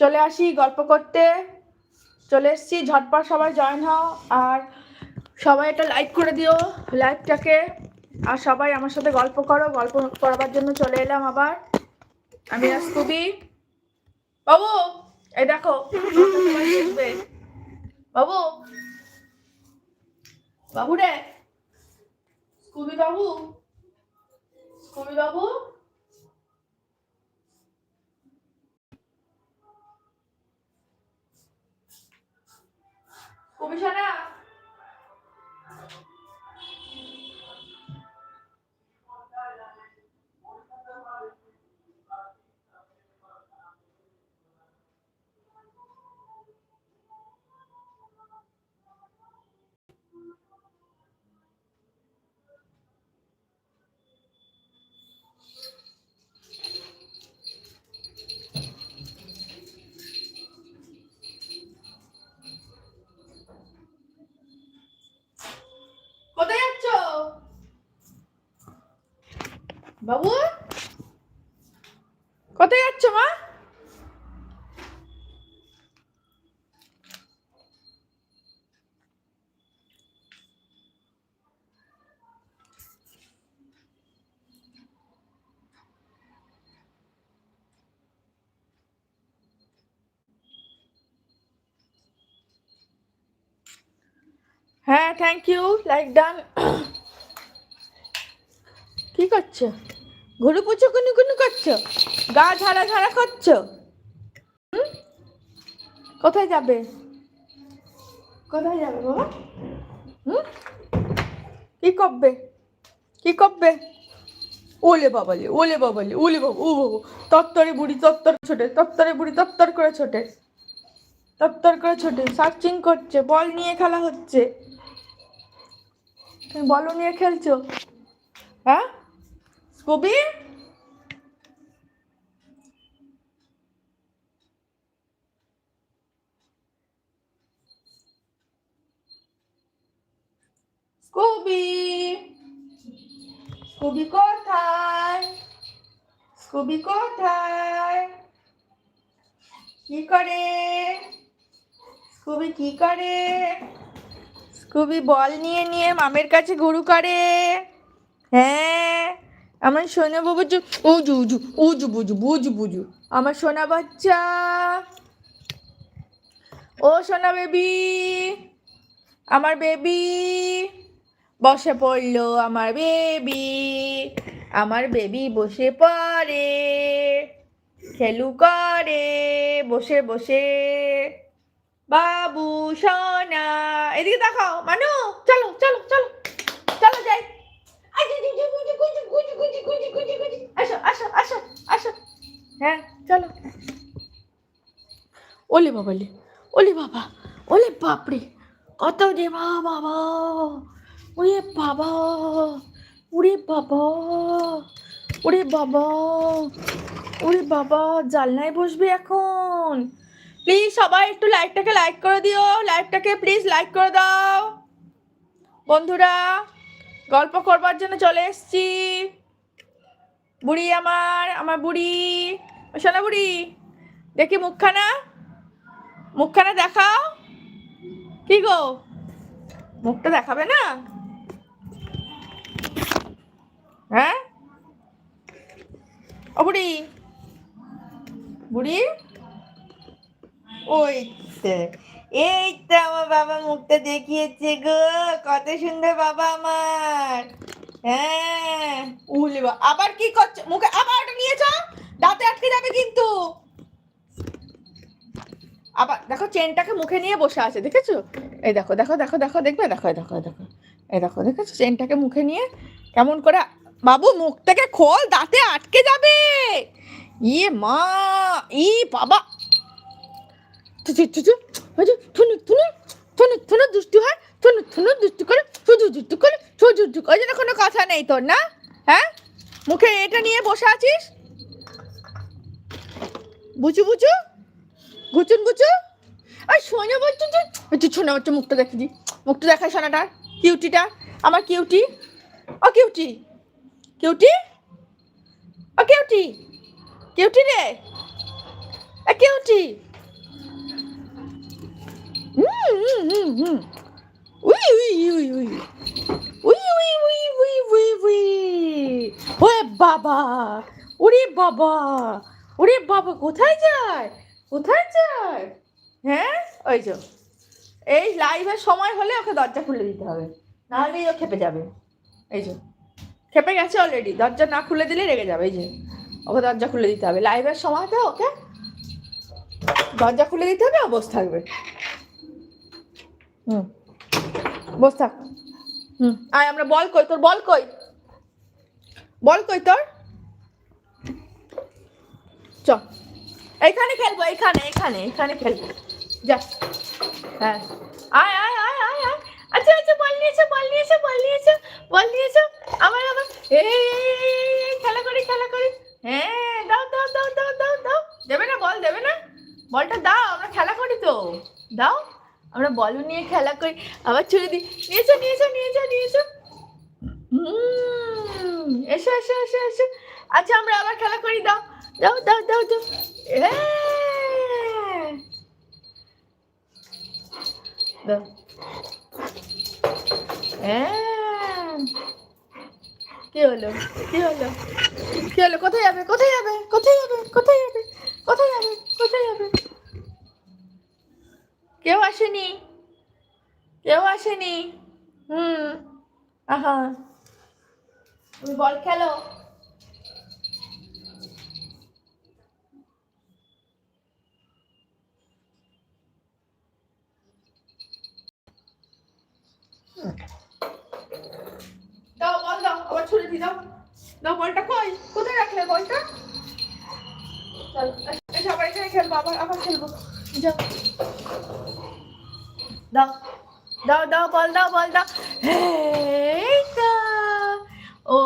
চলে আসি গল্প করতে। চলে এসছি, ঝটপট সবাই জয়েন হও, আর সবাই একটা লাইক করে দিও লাইভটাকে আর সবাই আমার সাথে গল্প করো, গল্প করাবার জন্য চলে এলাম আবার। আমি রাস্তুবি বাবু, এই দেখো বাবু বাবু রে। স্কুবি বাবু স্কুবি বাবু। স্কুবি বাবু? কোথায় যাচ্ছ মা? হ্যাঁ থ্যাংক ইউ লাইক ডান কি করছ? ঘুরু পুচু কুনু কুনু করছ? গা ঝাড়া ঝাড়া করছ? কোথায় যাবে? কোথায় যাবে বাবা হুম? কি করবে? কি করবে? ওলে বাবালে ওলে বাবালে ওলে বাবা ও বাবু। তত্তরে বুড়ি তত্তর ছোটে তত্তরে বুড়ি তত্তর করে ছোটে। তত্তর করে ছোটে সার্চিং করছে বল নিয়ে খেলা হচ্ছে। তুমি বলো নিয়ে খেলছো? হ্যাঁ? স্কুবি স্কুবি স্কুবি কোথায়? স্কুবি কোথায়? কি করে? স্কুবি কি করে? স্কুবি বল নিয়ে নিয়ে মামের কাছে গরু করে। হ্যাঁ। আমার সোনা বাবু উজু উজু উজু, বুজু বুজু বুজু। আমার সোনা বাচ্চা। ও সোনা বেবি, আমার বেবি, বসে পড়ল আমার বেবি আমার বেবি বসে পড়ে, খেলু করে, বসে বসে। বাবু সোনা, এদিকে দেখাও, মানু, চলো চলো চলো চলো যাই। গুজি, গুজি, গুজি, গুজি। আসো আসো আসো আসো। হ্যাঁ চলো। ওলে বাবালে ওলে বাবা ওলে বাপরে কত রে বাবা ওরে বাবা ওরে বাবা ওরে বাবা ওরে বাবা জালনায় বসবে এখন। প্লিজ সবাই একটু লাইকটাকে লাইক করে দিও লাইকটাকে প্লিজ লাইক করে দাও। বন্ধুরা গল্প করবার জন্য চলে এসছি। বুড়ি আমার আমার বুড়ি। সোনা বুড়ি, দেখি মুখখানা। মুখখানা দেখাও। কি গো? মুখটা দেখাবে না? হ্যাঁ? ও বুড়ি বুড়ি? ওই এই তো আমার বাবা মুখটা দেখিয়েছে গো। কত সুন্দর বাবা আমার। হ্যাঁ উলে আবার কি করছ? মুখে আবার ওটা নিয়েছ দাঁতে আটকে যাবে কিন্তু। আবার দেখো, চেনটাকে মুখে নিয়ে বসে আছে, দেখেছ? এই দেখো দেখো দেখো দেখো, দেখবে? দেখো দেখো দেখো, এই দেখো, দেখেছ? চেনটাকে মুখে নিয়ে কেমন করে বাবু, মুখ থেকে খোল, দাঁতে আটকে যাবে। ইয়ে মা, ই বাবা। তুই তুই থুনু থুনু থুনু থুনু দুষ্টু হয়। থুনু থুনু দুষ্টু করে শুধু দুষ্টু করে চুক ওই জন্য কোনো কথা নেই তোর, না? হ্যাঁ? মুখে এটা নিয়ে বসে আছিস? বুচু বুচু? গুচুন বুচু আর সোনা বচ্চন একটু সোনা বচ্চন মুখটা দেখে দি মুখটা দেখাই সোনাটার। কিউটিটা। আমার কিউটি? ও কিউটি। কিউটি? ও কিউটি? কিউটি রে? এ কিউটি? হুম হুম হুম হুম। উই উই উই উই। উই উই উই উই উই ওরে বাবা ওরে বাবা ওরে বাবা, কোথায় যায়? কোথায় যায়? হ্যাঁ? ওই যে, এই লাইভের সময় হলে ওকে দরজা খুলে দিতে হবে। নাহলেই ও খেপে যাবে। এই যে, খেপে গেছে অলরেডি দরজা না খুলে দিলে রেগে যাবে। এই যে, ওকে দরজা খুলে দিতে হবে। লাইভের সময়তে ওকে দরজা খুলে দিতে হবে ও থাকবে। হুম, বস থাক। হুম। আয় আমরা বল কই তোর বল কই? বল কই তোর? চ। এইখানে খেলব এইখানে এইখানে এইখানে খেলব। যা। হ্যাঁ। আয় আয় আয় আয় আয়। আচ্ছা আচ্ছা বল নিয়েছো বল নিয়েছো বল নিয়েছো বল নিয়েছো। আবার আবার এই, খেলা করি খেলা করি। হ্যাঁ দাও দাও দাও দাও দাও দাও। দেবে না বল দেবে না। বলটা দাও আমরা খেলা করি তো। দাও। আমরা বল নিয়ে খেলা করি। আবার ছুড়ে দিই, নিয়েছো নিয়েছো নিয়েছো নিয়েছো। এসো এসো এসো এসো। আচ্ছা আমরা আবার খেলা করি, দাও দাও দাও দাও দাও। এ দাও। হ্যাঁ। কি হলো? কি হলো? কি হলো? কোথায় যাবে? কোথায় যাবে? কোথায় যাবে? কোথায় যাবে? কোথায় যাবে? কোথায় যাবে? কেউ আসেনি। কেউ আসেনি। হুম, আহা। তুমি বল খেলো। দাও, বল দাও, আবার ছুড়ে দি দাও। দাও, বলটা কই? কোথায় রাখলে বলটা? চল এসে আবার এখানে খেলব, আবার আবার খেলব। যাও দাও দাও দাও, বল দাও বল, দাও। ও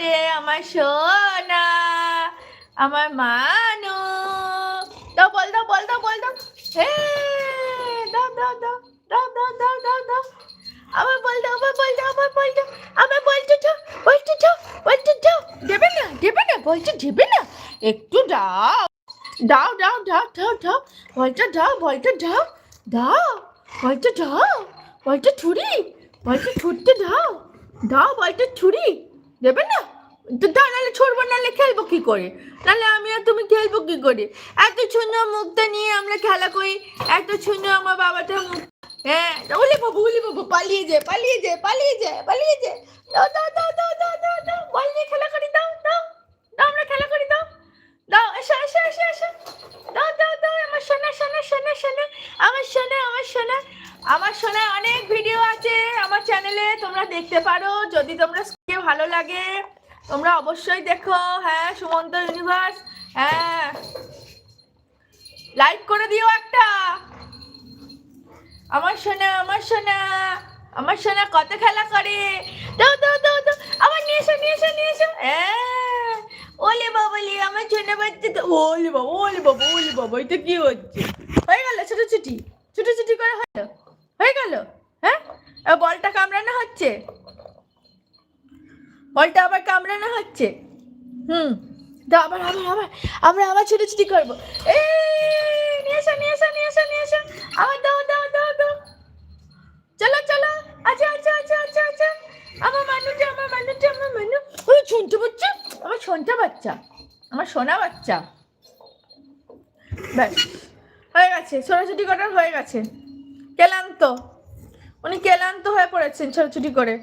রে আমার সোনা, আমার মানু। দাও, বল দাও বল দাও বল, দাও। হে দাও দাও দাও দাও দাও দাও দাও দাও। আবার বল দাও আবার বল দাও আবার দাও। আবার বলতে দাও বলতে দাও বলতে দাও। দেবে না দেবে না বলতে দেবে না। একটু দাও। দাও দাও দাও দাও দাও বলটা দাও বলটা দাও দাও বলটা দাও বলটা ছুরি বলটা ছুটতে দাও দাও বলটা ছুরি। দেবে না? তো দাও নাহলে ছড়বো, নাহলে খেলব কি করে? নাহলে আমি আর তুমি খেলব কি করে? এত সুন্দর মুখটা নিয়ে আমরা খেলা করি। এত সুন্দর আমার বাবাটা মুখ হ্যাঁ ওলি বাবু ওলি বাবু, পালিয়ে যায় পালিয়ে যায় পালিয়ে যায় পালিয়ে যায় দাও দাও দাও দাও দাও দাও। বল নিয়ে খেলা করি, দাও দাও আমরা খেলা করি দাও দাও এসো এসো এসো এসো দাও দাও দাও আমার সোনা সোনা সোনা সোনা আমার সোনা আমার সোনা আমার সোনা অনেক ভিডিও আছে আমার চ্যানেলে তোমরা দেখতে পারো, যদি তোমরা ভালো লাগে, তোমরা অবশ্যই দেখো হ্যাঁ সুমন্ত ইউনিভার্স হ্যাঁ। লাইক করে দিও একটা। আমার সোনা আমার সোনা আমার সোনা কত খেলা করে। দাও দাও দাও দাও, আবার নিয়ে এসো নিয়ে এসো নিয়ে এসো। হ্যাঁ। ওলে বাবলি আমার সোনা বাচ্চা তো ওলে বাবা ওলে বাবা ওলে বাবা, এটা কি হচ্ছে? হয়ে গেল ছোটো ছুটি। ছোটো ছুটি করে হয়ে গেল হ্যাঁ এবার বলটা কামড়ানো হচ্ছে? বলটা আবার কামড়ানো হচ্ছে? হুম, দাও আবার আবার আবার, আমরা আবার ছুটোছুটি করব। এই, নিয়ে আবার দাও দাও দাও দাও। চলো চলো। আচ্ছা আচ্ছা আচ্ছা আচ্ছা আচ্ছা। আমার আমার আমার ওই আমার বাচ্চা আমার বাচ্চা। হয়ে গেছে, ছোটাছুটি করার হয়ে গেছে। ক্লান্ত উনি ক্লান্ত হয়ে পড়েছেন ছোটাছুটি করে।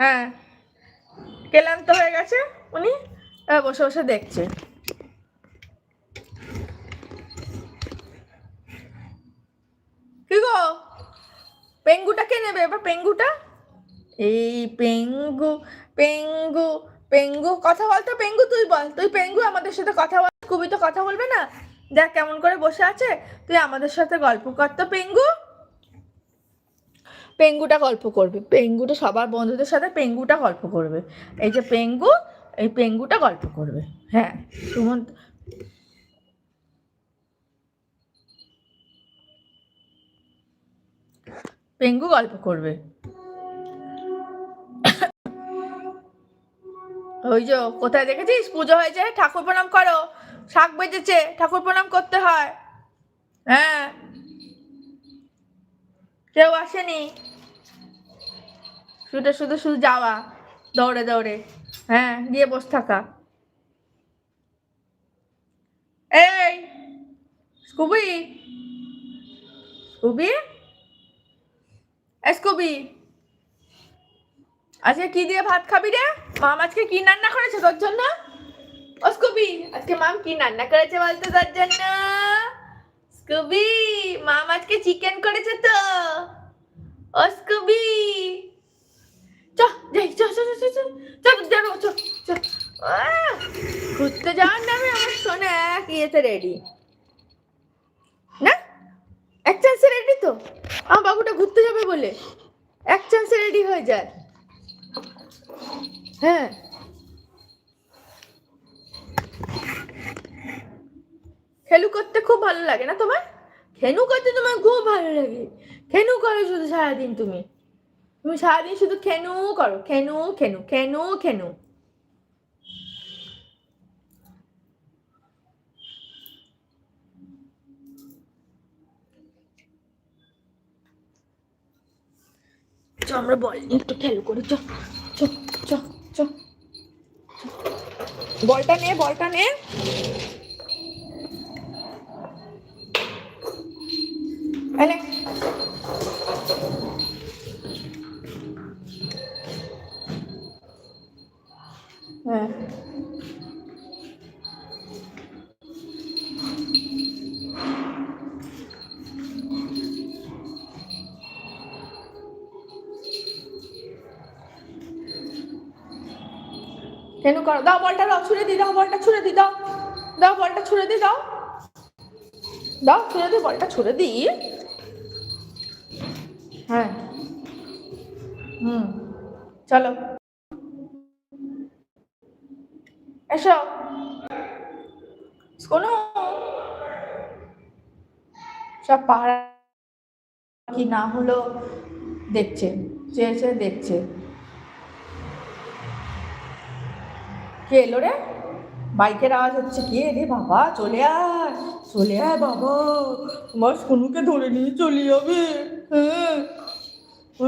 হ্যাঁ ক্লান্ত হয়ে গেছে, উনি বসে বসে দেখছে। কি গো? পেঙ্গুটা কে নেবে? এবার পেঙ্গুটা? এই পেঙ্গু পেঙ্গু পেঙ্গু, কথা বল তো পেঙ্গু তুই বল। তুই পেঙ্গু আমাদের সাথে কথা বল, খুবই তো কথা বলবে না? দেখ কেমন করে বসে আছে। তুই আমাদের সাথে গল্প কর তো, পেঙ্গু। পেঙ্গুটা গল্প করবে। পেঙ্গুটা সবার বন্ধুদের সাথে পেঙ্গুটা গল্প করবে। এই যে পেঙ্গু, এই পেঙ্গুটা গল্প করবে। হ্যাঁ সুমন্ত। পেঙ্গু গল্প করবে। ওই যে কোথায় দেখেছিস? পুজো হয়েছে, ঠাকুর প্রণাম করো। শাক বেজেছে ঠাকুর প্রণাম করতে হয়। হ্যাঁ। কেউ আসেনি। শুধু শুধু শুধু যাওয়া, দৌড়ে দৌড়ে। হ্যাঁ গিয়ে বসে থাকা। এই, স্কুবি? স্কুবি? স্কুবি, আজকে কি দিয়ে ভাত খাবি রে? মাম আজকে কি রান্না করেছে তোর জন্য? স্কুবি, আজকে মাম কি রান্না করেছে বলতো তোর জন্য? স্কুবি, মাম আজকে চিকেন করেছে তো। স্কুবি চ, যাই, চ চ চ চ চ যাব চ চ ঘুরতে যাওয়ার নামে আমার সোনা এক ইয়েতে রেডি না? এক চান্সে রেডি তো? আমার বাবুটা ঘুরতে যাবে বলে। এক চান্সে রেডি হয়ে যায়। হ্যাঁ। খেলু করতে খুব ভালো লাগে না তোমার? খেনু করতে তোমার খুব ভালো লাগে। খেনু করো শুধু সারাদিন তুমি। তুমি সারাদিন শুধু খেনু করো, খেনু খেনু খেনু খেনু। চ আমরা বল নিয়ে একটু খেলু করি চ চ চ চ বলটা নে বলটা নে। হ্যাঁ কেন করো, দাও বলটা, দাও, ছুড়ে দি দাও, বলটা ছুড়ে দি দাও। দাও, বলটা ছুড়ে দি দাও। দাও, ছুড়ে দি বলটা ছুড়ে দি হ্যাঁ। হুম। চলো। এসো। শোনো। সব পাহাড় কি না হলো দেখছে চেয়ে চেয়ে দেখছে। কে এলো রে? বাইকের আওয়াজ হচ্ছে কে? রে বাবা, চলে আয় চলে আয় বাবা। তোমার স্কুনুকে ধরে নিয়ে চলে যাবে। হ্যাঁ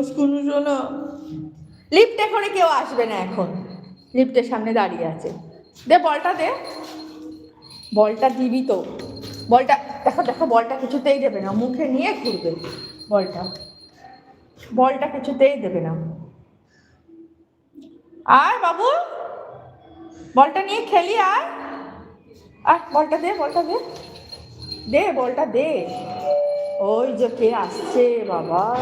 স্কুনু শোনা। লিফটে করে কেউ আসবে না এখন। লিফটের সামনে দাঁড়িয়ে আছে। দে বলটা দে। বলটা দিবি তো। বলটা, দেখো দেখো, বলটা কিছুতেই দেবে না। মুখে নিয়ে ঘুরবে বলটা। বলটা কিছুতেই দেবে না। আর বাবু। বলটা নিয়ে খেলি আর আর বলটা দে বলটা দে। দে, বলটা দে। ওই যে কে আসছে, বাবা।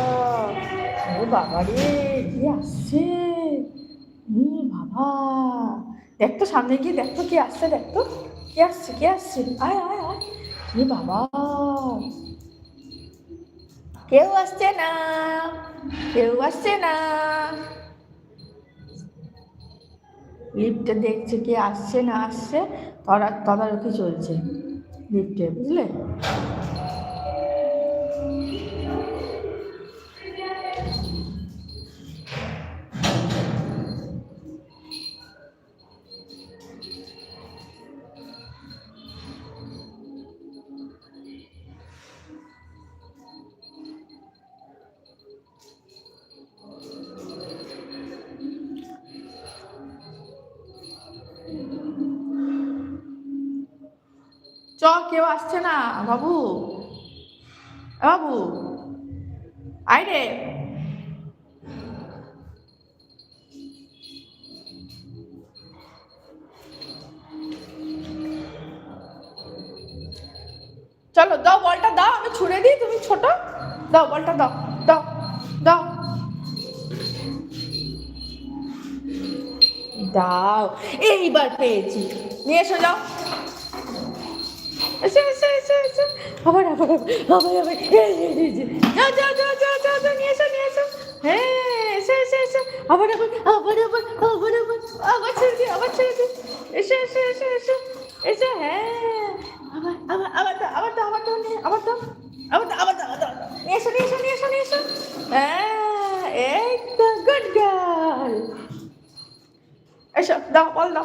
ও বাবা রে, কে আসছে? বাবা। দেখ তো সামনে গিয়ে, দেখ তো কে আসছে দেখতো কে আসছে কে আসছে? আয় আয় আয়। বাবা। কেউ আসছে না, কেউ আসছে না। লিফটে দেখছে কি আসছে না আসছে তদারকি চলছে। লিফটে, বুঝলে? চ কেউ আসছে না, বাবু। বাবু আয় রে চলো, দাও বলটা, দাও, আমি ছুড়ে দিই, তুমি ছোট। দাও বলটা, দাও দাও দাও। দাও, এইবার পেয়েছি। নিয়ে এসো, যাও। আবার আবার আবার আবার। যাও যাও যাও যাও যাও যাও নিয়ে এসো নিয়ে এসো হ্যাঁ এসো এসো এসো আবার আবার আবার আবার আবার আবার হ্যাঁ নিয়ে আবার দাও আবার দাও আবার দাও নিয়ে এসো নিয়ে এসো নিয়ে হ্যাঁ তো গুড গার্ল এসো দাও বল দাও